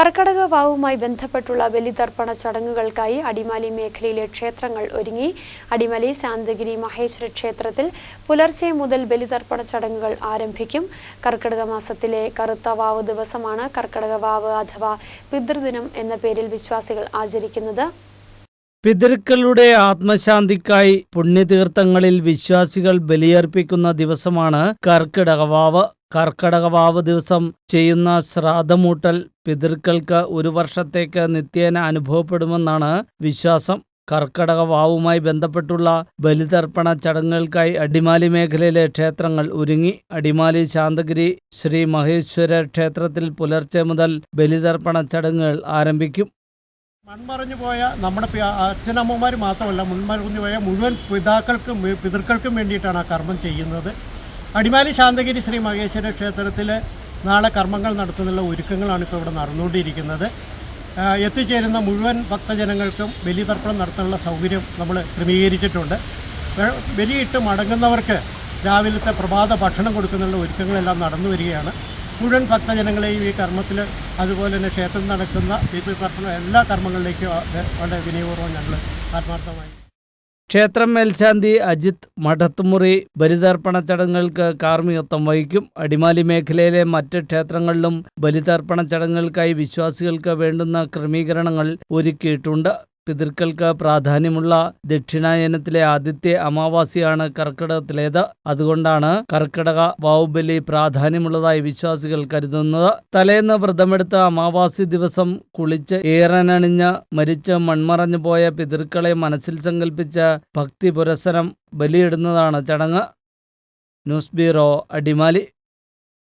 കർക്കടക വാവുമായി ബന്ധപ്പെട്ടുള്ള ബലിതർപ്പണ ചടങ്ങുകൾക്കായി അടിമാലി മേഖലയിലെ ക്ഷേത്രങ്ങൾ ഒരുങ്ങി. അടിമാലി ശാന്തഗിരി മഹേശ്വര ക്ഷേത്രത്തിൽ പുലർച്ചെ മുതൽ ബലിതർപ്പണ ചടങ്ങുകൾ ആരംഭിക്കും. കർക്കടക മാസത്തിലെ കറുത്ത വാവ് ദിവസമാണ് കർക്കടക വാവ് അഥവാ പിതൃദിനം എന്ന പേരിൽ വിശ്വാസികൾ ആചരിക്കുന്നത്. പിതൃക്കളുടെ ആത്മശാന്തിക്കായി പുണ്യതീർത്ഥങ്ങളിൽ വിശ്വാസികൾ ബലിയർപ്പിക്കുന്ന ദിവസമാണ് കർക്കിടകവാവ്. കർക്കടകവാവ് ദിവസം ചെയ്യുന്ന ശ്രാദ്ധമൂട്ടൽ പിതൃക്കൾക്ക് ഒരു വർഷത്തേക്ക് നിത്യേന അനുഭവപ്പെടുമെന്നാണ് വിശ്വാസം. കർക്കടക വാവുമായി ബന്ധപ്പെട്ടുള്ള ബലിതർപ്പണ ചടങ്ങുകൾക്കായി അടിമാലി മേഖലയിലെ ക്ഷേത്രങ്ങൾ ഒരുങ്ങി. അടിമാലി ശാന്തഗിരി ശ്രീ മഹേശ്വര ക്ഷേത്രത്തിൽ പുലർച്ചെ മുതൽ ബലിതർപ്പണ ചടങ്ങുകൾ ആരംഭിക്കും. മൺമറഞ്ഞു പോയ നമ്മുടെ അച്ഛനമ്മമാർ മാത്രമല്ല മുൻമറിഞ്ഞു പോയ മുഴുവൻ പിതാക്കൾക്കും പിതൃക്കൾക്കും വേണ്ടിയിട്ടാണ് ആ കർമ്മം ചെയ്യുന്നത്. അടിമാലി ശാന്തഗിരി ശ്രീ മഹേശ്വര ക്ഷേത്രത്തിൽ നാളെ കർമ്മങ്ങൾ നടത്തുന്നുള്ള ഒരുക്കങ്ങളാണ് ഇപ്പോൾ ഇവിടെ നടന്നുകൊണ്ടിരിക്കുന്നത്. എത്തിച്ചേരുന്ന മുഴുവൻ ഭക്തജനങ്ങൾക്കും ബലിതർപ്പണം നടത്താനുള്ള സൗകര്യം നമ്മൾ ക്രമീകരിച്ചിട്ടുണ്ട്. ബലിയിട്ട് മടങ്ങുന്നവർക്ക് രാവിലത്തെ പ്രഭാത ഭക്ഷണം കൊടുക്കുന്നുള്ള ഒരുക്കങ്ങളെല്ലാം നടന്നു വരികയാണ്. മുഴുവൻ ഭക്തജനങ്ങളെയും ഈ കർമ്മത്തിൽ അതുപോലെ തന്നെ ക്ഷേത്രത്തിൽ നടക്കുന്ന ബലിതർപ്പണം എല്ലാ കർമ്മങ്ങളിലേക്കും വളരെ വിനയപൂർവം ഞങ്ങൾ ആത്മാർത്ഥമായി ക്ഷേത്രം മേൽശാന്തി അജിത് മഠത്തുമുറി ബലിതർപ്പണ ചടങ്ങുകൾക്ക് കാർമ്മികത്വം വഹിക്കും. അടിമാലി മേഖലയിലെ മറ്റ് ക്ഷേത്രങ്ങളിലും ബലിതർപ്പണ ചടങ്ങുകൾക്കായി വിശ്വാസികൾക്ക് വേണ്ടുന്ന ക്രമീകരണങ്ങൾ ഒരുക്കിയിട്ടുണ്ട്. പിതൃക്കൾക്ക് പ്രാധാന്യമുള്ള ദക്ഷിണായനത്തിലെ ആദ്യത്തെ അമാവാസിയാണ് കർക്കിടകത്തിലേത് അതുകൊണ്ടാണ് കർക്കിടക വാവുബലി പ്രാധാന്യമുള്ളതായി വിശ്വാസികൾ കരുതുന്നത്. തലേന്ന് വ്രതമെടുത്ത അമാവാസി ദിവസം കുളിച്ച് ഏറനണിഞ്ഞ് മരിച്ച് മൺമറഞ്ഞു പോയ പിതൃക്കളെ മനസ്സിൽ സങ്കല്പിച്ച് ഭക്തി പുരസരം ബലിയിടുന്നതാണ് ചടങ്ങ്. News bureau Adimali.